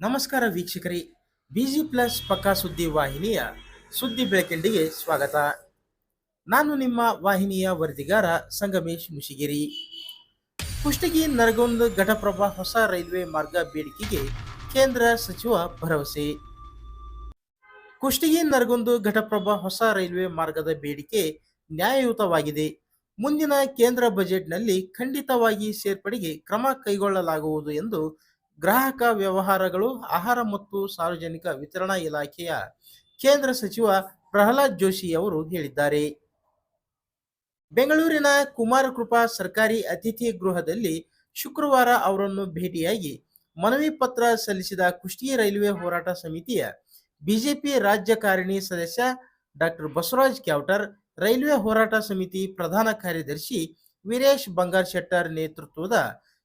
ನಮಸ್ಕಾರ ವೀಕ್ಷಕರೇ busy plus ಪಕ್ಕಾ ಸುದ್ದಿ ವಾಹಿನಿಯ ಸುದ್ದಿ ಬೆಳಕಿಂಡಿಗೆ ಸ್ವಾಗತ. ನಾನು ನಿಮ್ಮ ವಾಹಿನಿಯ ವರದಿಗಾರ ಸಂಗಮೇಶ್ ಮುಷಿಗಿರಿ. ಕುಷ್ಟಗಿ ನರಗುಂದ್ ಘಟಪ್ರಭಾ ಹೊಸ ರೈಲ್ವೆ ಮಾರ್ಗ ಬೇಡಿಕೆಗೆ ಕೇಂದ್ರ ಸಚಿವ ಭರವಸೆ. ಕುಷ್ಟಗಿ ನರಗೊಂದು ಘಟಪ್ರಭಾ ಹೊಸ ರೈಲ್ವೆ ಮಾರ್ಗದ ಬೇಡಿಕೆ ನ್ಯಾಯಯುತವಾಗಿದೆ. ಮುಂದಿನ ಕೇಂದ್ರ ಬಜೆಟ್ನಲ್ಲಿ ಖಂಡಿತವಾಗಿ ಸೇರ್ಪಡೆಗೆ ಕ್ರಮ ಕೈಗೊಳ್ಳಲಾಗುವುದು ಎಂದು ಗ್ರಾಹಕ ವ್ಯವಹಾರಗಳು, ಆಹಾರ ಮತ್ತು ಸಾರ್ವಜನಿಕ ವಿತರಣಾ ಇಲಾಖೆಯ ಕೇಂದ್ರ ಸಚಿವ ಪ್ರಹ್ಲಾದ್ ಜೋಶಿ ಅವರು ಹೇಳಿದ್ದಾರೆ. ಬೆಂಗಳೂರಿನ ಕುಮಾರಕೃಪಾ ಸರ್ಕಾರಿ ಅತಿಥಿ ಗೃಹದಲ್ಲಿ ಶುಕ್ರವಾರ ಅವರನ್ನು ಭೇಟಿಯಾಗಿ ಮನವಿ ಪತ್ರ ಸಲ್ಲಿಸಿದ ಕುಷ್ಟಿ ರೈಲ್ವೆ ಹೋರಾಟ ಸಮಿತಿಯ ಬಿಜೆಪಿ ರಾಜ್ಯ ಕಾರಿಣಿ ಸದಸ್ಯ ಡಾಕ್ಟರ್ ಬಸವರಾಜ್ ಕ್ಯಾವ್ಟರ್, ರೈಲ್ವೆ ಹೋರಾಟ ಸಮಿತಿ ಪ್ರಧಾನ ಕಾರ್ಯದರ್ಶಿ ವೀರೇಶ್ ಬಂಗಾರ್ ಶೆಟ್ಟರ್ ನೇತೃತ್ವದ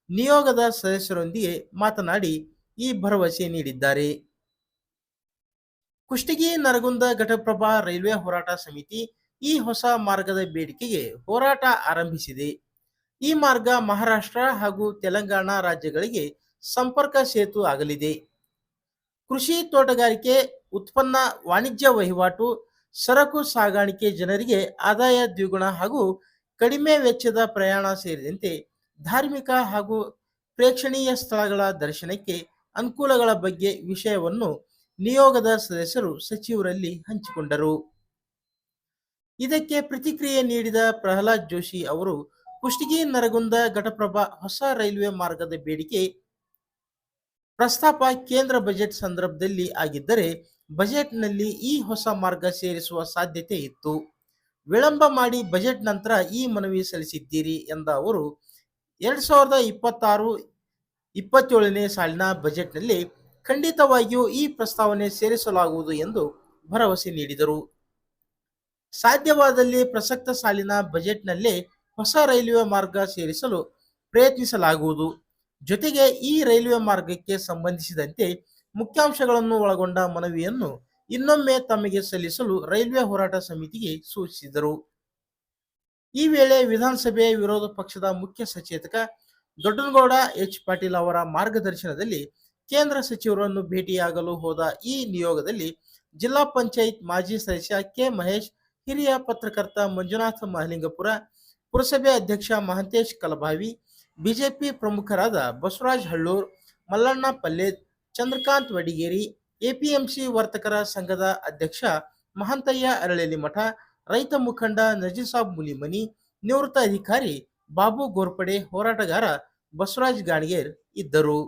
ನಿಯೋಗದ ಸದಸ್ಯರೊಂದಿಗೆ ಮಾತನಾಡಿ ಈ ಭರವಸೆ ನೀಡಿದ್ದಾರೆ. ಕುಷ್ಟಗಿ, ನರಗುಂದ ಘಟಪ್ರಭಾ, ರೈಲ್ವೆ ಹೋರಾಟ ಸಮಿತಿ ಈ ಹೊಸ ಮಾರ್ಗದ ಬೇಡಿಕೆಗೆ ಹೋರಾಟ ಆರಂಭಿಸಿದೆ. ಈ ಮಾರ್ಗ ಮಹಾರಾಷ್ಟ್ರ ಹಾಗೂ ತೆಲಂಗಾಣ ರಾಜ್ಯಗಳಿಗೆ ಸಂಪರ್ಕ ಸೇತು ಆಗಲಿದೆ. ಕೃಷಿ ತೋಟಗಾರಿಕೆ, ಉತ್ಪನ್ನ ವಾಣಿಜ್ಯ ವಹಿವಾಟು, ಸರಕು ಸಾಗಾಣಿಕೆ ಜನರಿಗೆ ಆದಾಯ ದ್ವಿಗುಣ ಹಾಗೂ ಕಡಿಮೆ ವೆಚ್ಚದ ಪ್ರಯಾಣ ಸೇರಿದಂತೆ ಧಾರ್ಮಿಕ ಹಾಗೂ ಪ್ರೇಕ್ಷಣೀಯ ಸ್ಥಳಗಳ ದರ್ಶನಕ್ಕೆ ಅನುಕೂಲಗಳ ಬಗ್ಗೆ ವಿಷಯವನ್ನು ನಿಯೋಗದ ಸದಸ್ಯರು ಸಚಿವರಲ್ಲಿ ಹಂಚಿಕೊಂಡರು. ಇದಕ್ಕೆ ಪ್ರತಿಕ್ರಿಯೆ ನೀಡಿದ ಪ್ರಹ್ಲಾದ್ ಜೋಶಿ ಅವರು, ಕುಷ್ಟಗಿ, ನರಗುಂದ, ಘಟಪ್ರಭಾ, ಹೊಸ ರೈಲ್ವೆ ಮಾರ್ಗದ ಬೇಡಿಕೆ ಪ್ರಸ್ತಾಪ ಕೇಂದ್ರ ಬಜೆಟ್ ಸಂದರ್ಭದಲ್ಲಿ ಆಗಿದ್ದರೆ ಬಜೆಟ್ನಲ್ಲಿ ಈ ಹೊಸ ಮಾರ್ಗ ಸೇರಿಸುವ ಸಾಧ್ಯತೆ ಇತ್ತು. ವಿಳಂಬ ಮಾಡಿ ಬಜೆಟ್ ನಂತರ ಈ ಮನವಿ ಸಲ್ಲಿಸಿದ್ದೀರಿ ಎಂದ ಅವರು ಎರಡ್ ಸಾವಿರದ ಇಪ್ಪತ್ತಾರು, ಇಪ್ಪತ್ತೇಳನೇ ಸಾಲಿನ ಬಜೆಟ್ನಲ್ಲಿ ಖಂಡಿತವಾಗಿಯೂ ಈ ಪ್ರಸ್ತಾವನೆ ಸೇರಿಸಲಾಗುವುದು ಎಂದು ಭರವಸೆ ನೀಡಿದರು. ಸಾಧ್ಯವಾದಲ್ಲಿ ಪ್ರಸಕ್ತ ಸಾಲಿನ ಬಜೆಟ್ನಲ್ಲಿ ಹೊಸ ರೈಲ್ವೆ ಮಾರ್ಗ ಸೇರಿಸಲು ಪ್ರಯತ್ನಿಸಲಾಗುವುದು. ಜೊತೆಗೆ ಈ ರೈಲ್ವೆ ಮಾರ್ಗಕ್ಕೆ ಸಂಬಂಧಿಸಿದಂತೆ ಮುಖ್ಯಾಂಶಗಳನ್ನು ಒಳಗೊಂಡ ಮನವಿಯನ್ನು ಇನ್ನೊಮ್ಮೆ ತಮಗೆ ಸಲ್ಲಿಸಲು ರೈಲ್ವೆ ಹೋರಾಟ ಸಮಿತಿಗೆ ಸೂಚಿಸಿದರು. ಈ ವೇಳೆ ವಿಧಾನಸಭೆ ವಿರೋಧ ಪಕ್ಷದ ಮುಖ್ಯ ಸಚೇತಕ ದೊಡ್ಡನಗೌಡ ಎಚ್ ಪಾಟೀಲ್ ಅವರ ಮಾರ್ಗದರ್ಶನದಲ್ಲಿ ಕೇಂದ್ರ ಸಚಿವರನ್ನು ಭೇಟಿಯಾಗಲು ಹೋದ ಈ ನಿಯೋಗದಲ್ಲಿ ಜಿಲ್ಲಾ ಪಂಚಾಯತ್ ಮಾಜಿ ಸದಸ್ಯ ಕೆ ಮಹೇಶ್, ಹಿರಿಯ ಪತ್ರಕರ್ತ ಮಂಜುನಾಥ ಮಹಲಿಂಗಪುರ, ಪುರಸಭೆ ಅಧ್ಯಕ್ಷ ಮಹಂತೇಶ್ ಕಲಭಾವಿ, ಬಿಜೆಪಿ ಪ್ರಮುಖರಾದ ಬಸವರಾಜ್ ಹಳ್ಳೂರ್, ಮಲ್ಲಣ್ಣ ಪಲ್ಲೇದ್, ಚಂದ್ರಕಾಂತ್ ವಡಿಗೇರಿ, ಎಪಿಎಂಸಿ ವರ್ತಕರ ಸಂಘದ ಅಧ್ಯಕ್ಷ ಮಹಂತಯ್ಯ ಅರಳೇಲಿ ಮಠ ರೈತ ಮುಖಂಡ ನಜೀಸಾಬ್ ಮುಲಿಮನಿ ನಿವೃತ್ತ ಅಧಿಕಾರಿ ಬಾಬು ಗೋರ್ಪಡೆ ಹೋರಾಟಗಾರ ಬಸವರಾಜ್ ಗಾಣಿಗೇರ್ ಇದ್ದರು.